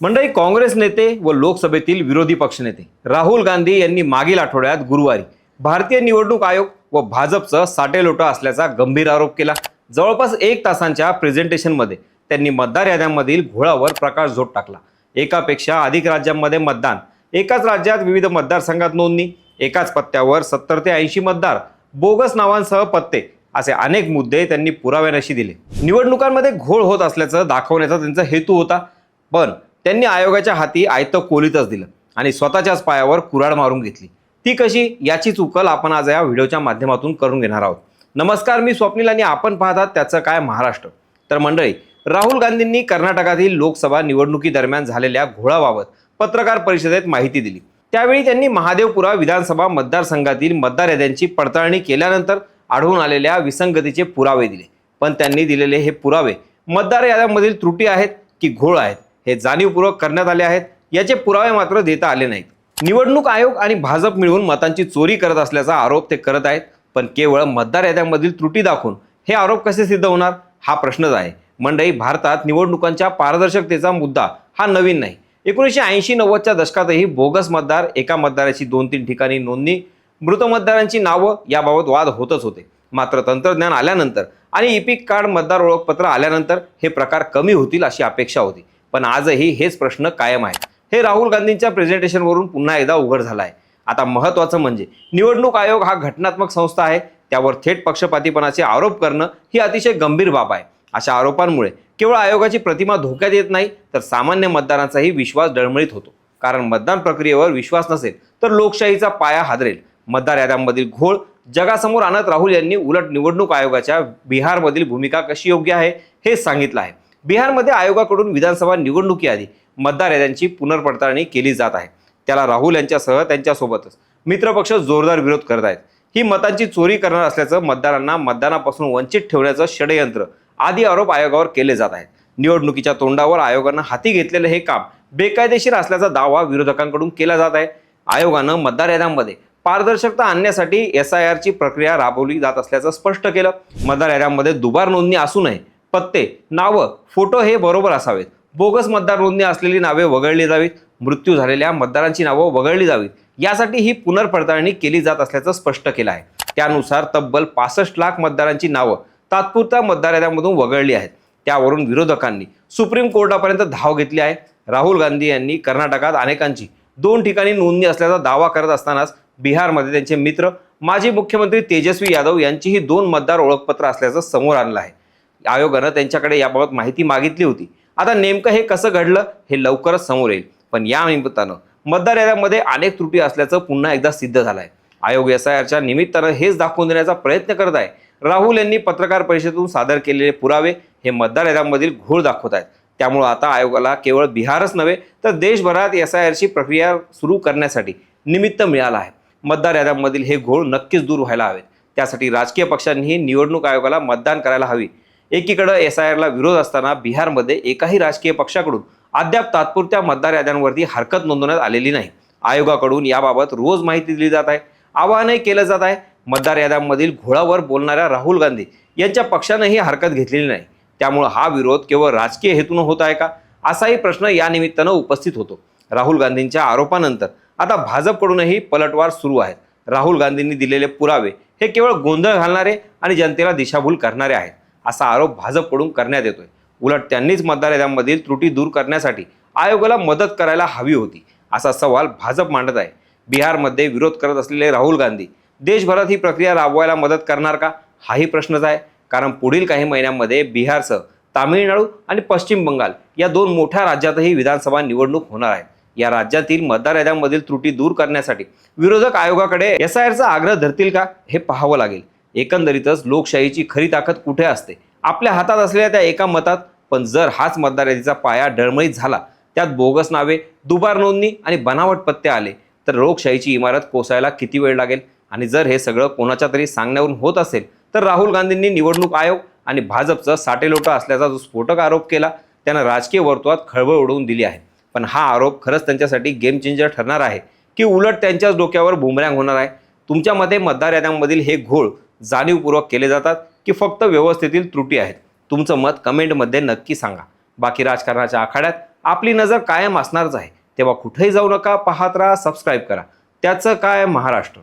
मंडळी काँग्रेस नेते व लोकसभेतील विरोधी पक्षनेते राहुल गांधी यांनी मागील आठवड्यात गुरुवारी भारतीय निवडणूक आयोग व भाजपचं साटेलोटा असल्याचा गंभीर आरोप केला. जवळपास एक तासांच्या प्रेझेंटेशनमध्ये त्यांनी मतदार याद्यांमधील घोळावर प्रकाशझोत टाकला. एकापेक्षा अधिक राज्यांमध्ये मतदान एकाच राज्यात विविध मतदारसंघात नोंदणी एकाच पत्त्यावर सत्तर ते ऐंशी मतदार बोगस नावांसह पत्ते असे अनेक मुद्दे त्यांनी पुराव्यानशी दिले. निवडणुकांमध्ये घोळ होत असल्याचं दाखवण्याचा त्यांचा हेतू होता. पण त्यांनी आयोगाच्या हाती आयतं कोलीतच दिलं आणि स्वतःच्याच पायावर कुऱ्हाड मारून घेतली. ती कशी? याची उकल आपण आज या व्हिडिओच्या माध्यमातून करून घेणार आहोत. नमस्कार मी स्वप्नील आणि आपण पाहतात त्याचं काय महाराष्ट्र. तर मंडळी राहुल गांधींनी कर्नाटकातील लोकसभा निवडणुकीदरम्यान झालेल्या घोळाबाबत पत्रकार परिषदेत माहिती दिली. त्यावेळी त्यांनी महादेवपुरा विधानसभा मतदारसंघातील मतदार याद्यांची पडताळणी केल्यानंतर आढळून आलेल्या विसंगतीचे पुरावे दिले. पण त्यांनी दिलेले हे पुरावे मतदार याद्यांमधील त्रुटी आहेत की घोळ आहेत? हे जाणीवपूर्वक करण्यात आले आहेत. याचे पुरावे मात्र देता आले नाहीत. निवडणूक आयोग आणि भाजप मिळून मतांची चोरी करत असल्याचा आरोप ते करत आहेत. पण केवळ मतदार याद्यांमधील त्रुटी दाखवून हे आरोप कसे सिद्ध होणार? हा प्रश्नच आहे. मंडई भारतात निवडणुकांच्या पारदर्शकतेचा मुद्दा हा नवीन नाही. एकोणीसशे ऐंशी नव्वदच्या दशकातही बोगस मतदार एका मतदाराची दोन तीन ठिकाणी नोंदणी मृत मतदारांची नावं याबाबत वाद होतच होते. मात्र तंत्रज्ञान आल्यानंतर आणि इपिक कार्ड मतदार ओळखपत्र आल्यानंतर हे प्रकार कमी होतील अशी अपेक्षा होती. पण आजही हेच प्रश्न कायम आहेत. हे राहुल गांधींच्या प्रेझेंटेशनवरून पुन्हा एकदा उघड झालं आहे आता महत्त्वाचं म्हणजे निवडणूक आयोग हा घटनात्मक संस्था आहे. त्यावर थेट पक्षपातीपणाचे आरोप करणं ही अतिशय गंभीर बाब आहे. अशा आरोपांमुळे केवळ आयोगाची प्रतिमा धोक्यात येत नाही तर सामान्य मतदारांचाही विश्वास डळमळीत होतो. कारण मतदान प्रक्रियेवर विश्वास नसेल तर लोकशाहीचा पाया हादरेल. मतदार याद्यांमधील घोळ जगासमोर आणत राहुल यांनी उलट निवडणूक आयोगाच्या बिहारमधील भूमिका कशी योग्य आहे हे सांगितलं आहे. बिहारमध्ये आयोगाकडून विधानसभा निवडणुकीआधी मतदार याद्यांची पुनर्पडताळणी केली जात आहे. त्याला राहुल यांच्यासह त्यांच्यासोबतच मित्रपक्ष जोरदार विरोध करत आहेत. ही मतांची चोरी करणार असल्याचं मतदारांना मतदानापासून वंचित ठेवण्याचं षडयंत्र आदी आरोप आयोगावर केले जात आहेत. निवडणुकीच्या तोंडावर आयोगानं हाती घेतलेलं हे काम बेकायदेशीर असल्याचा दावा विरोधकांकडून केला जात आहे. आयोगानं मतदार याद्यांमध्ये पारदर्शकता आणण्यासाठी एस आय आरची प्रक्रिया राबवली जात असल्याचं स्पष्ट केलं. मतदार याद्यांमध्ये दुबार नोंदणी असू नये पत्ते नावं फोटो हे बरोबर असावेत. बोगस मतदार नोंदणी असलेली नावे वगळली जावीत. मृत्यू झालेल्या मतदारांची नावं वगळली जावीत. यासाठी ही पुनर्पडताळणी केली जात असल्याचं स्पष्ट केलं आहे. त्यानुसार तब्बल पासष्ट लाख मतदारांची नावं तात्पुरत्या मतदार याद्यामधून वगळली आहेत. त्यावरून विरोधकांनी सुप्रीम कोर्टापर्यंत धाव घेतली आहे. राहुल गांधी यांनी कर्नाटकात अनेकांची दोन ठिकाणी नोंदणी असल्याचा दावा करत असतानाच बिहारमध्ये त्यांचे मित्र माजी मुख्यमंत्री तेजस्वी यादव यांचीही दोन मतदार ओळखपत्र असल्याचं समोर आणलं आहे. आयोगानं त्यांच्याकडे याबाबत माहिती मागितली होती. आता नेमकं हे कसं घडलं हे लवकरच समोर येईल. पण या निमित्तानं मतदार याद्यामध्ये अनेक त्रुटी असल्याचं पुन्हा एकदा सिद्ध झालं आहे आयोग एस आय आरच्या निमित्तानं हेच दाखवून देण्याचा प्रयत्न करत आहे. राहुल यांनी पत्रकार परिषदेतून सादर केलेले पुरावे हे मतदार याद्यांमधील घोळ दाखवत आहेत त्यामुळं आता आयोगाला केवळ बिहारच नव्हे तर देशभरात एस आय आरची प्रक्रिया सुरू करण्यासाठी निमित्त मिळालं आहे. मतदार याद्यांमधील हे घोळ नक्कीच दूर व्हायला हवेत. त्यासाठी राजकीय पक्षांनीही निवडणूक आयोगाला मतदान करायला हवी. एकीकडं एस आय आरला विरोध असताना बिहारमध्ये एकाही राजकीय पक्षाकडून अद्याप तात्पुरत्या मतदार याद्यांवरती हरकत नोंदवण्यात आलेली नाही. आयोगाकडून याबाबत रोज माहिती दिली जात आहे. आवाहनही केलं जात आहे. मतदार याद्यांमधील घोळावर बोलणाऱ्या राहुल गांधी यांच्या पक्षानंही हरकत घेतलेली नाही. त्यामुळं हा विरोध केवळ राजकीय हेतून होत आहे का? असाही प्रश्न या निमित्तानं उपस्थित होतो. राहुल गांधींच्या आरोपानंतर आता भाजपकडूनही पलटवार सुरू आहेत. राहुल गांधींनी दिलेले पुरावे हे केवळ गोंधळ घालणारे आणि जनतेला दिशाभूल करणारे आहेत. असा आरोप भाजपकडून करण्यात येतोय. उलट त्यांनीच मतदार याद्यांमधील त्रुटी दूर करण्यासाठी आयोगाला मदत करायला हवी होती असा सवाल भाजप मांडत आहे. बिहारमध्ये विरोध करत असलेले राहुल गांधी देशभरात ही प्रक्रिया राबवायला मदत करणार का? हाही प्रश्नच आहे. कारण पुढील काही महिन्यांमध्ये बिहारसह तामिळनाडू आणि पश्चिम बंगाल या दोन मोठ्या राज्यातही विधानसभा निवडणूक होणार आहे या राज्यातील मतदार याद्यांमधील त्रुटी दूर करण्यासाठी विरोधक आयोगाकडे एस आय आरचा आग्रह धरतील का? हे पाहावं लागेल. एकंदरीतच लोकशाहीची खरी ताकद कुठे असते? आपल्या हातात असलेल्या त्या एका मतात पण जर हाच मतदार यादीचा पाया डळमळीत झाला त्यात बोगस नावे दुबार नोंदणी आणि बनावट पत्ते आले तर लोकशाहीची इमारत कोसळायला किती वेळ लागेल? आणि जर हे सगळं कोणाच्या तरी सांगण्यावरून होत असेल तर राहुल गांधींनी निवडणूक आयोग आणि भाजपचं साटेलोटा असल्याचा जो स्फोटक आरोप केला त्यानं राजकीय वर्तुळात खळबळ उडवून दिली आहे. पण हा आरोप खरंच त्यांच्यासाठी गेम चेंजर ठरणार आहे की उलट त्यांच्याच डोक्यावर बुमऱ्यांग होणार आहे? तुमच्या मते मतदार याद्यांमधील हे घोळ जाणीवपूर्वक केले जातात की फक्त व्यवस्थेतील त्रुटी आहेत. तुमचं मत कमेंटमध्ये नक्की सांगा. बाकी राजकारणाच्या आखाड्यात आपली नजर कायम असणारच आहे. तेव्हा कुठेही जाऊ नका पाहत राहा सबस्क्राईब करा. त्याचं काय महाराष्ट्र?